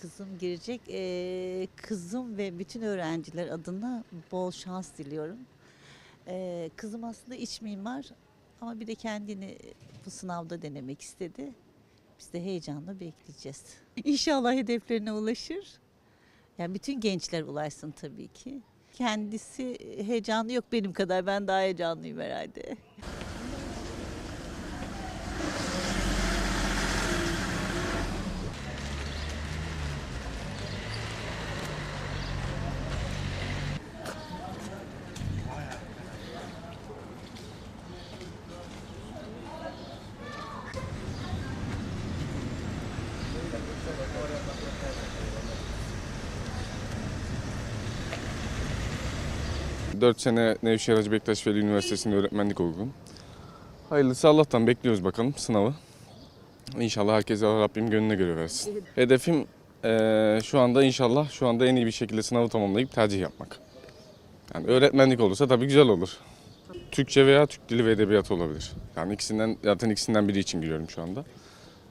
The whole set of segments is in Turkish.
kızım girecek. Ee, kızım ve bütün öğrenciler adına bol şans diliyorum. Ee, kızım aslında iç mimar ama bir de kendini bu sınavda denemek istedi. Biz de heyecanla bekleyeceğiz. İnşallah hedeflerine ulaşır. Yani bütün gençler ulaşsın tabii ki. Kendisi heyecanı yok benim kadar. Ben daha heyecanlıyım herhalde. Dört sene Nevşehir Hacı Bektaş Veli Üniversitesi'nde öğretmenlik okudum. Hayırlısı Allah'tan bekliyoruz bakalım sınavı. İnşallah herkese Rabbim gönlüne göre versin. Hedefim eee, şu anda inşallah şu anda en iyi bir şekilde sınavı tamamlayıp tercih yapmak. Yani öğretmenlik olursa tabii güzel olur. Türkçe veya Türk Dili ve Edebiyatı olabilir. Yani ikisinden zaten ikisinden biri için giriyorum şu anda.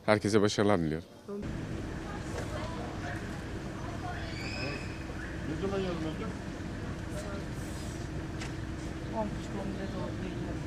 Herkese başarılar diliyorum. Ne zaman yarın 10.30-11'e doğru geliyorum.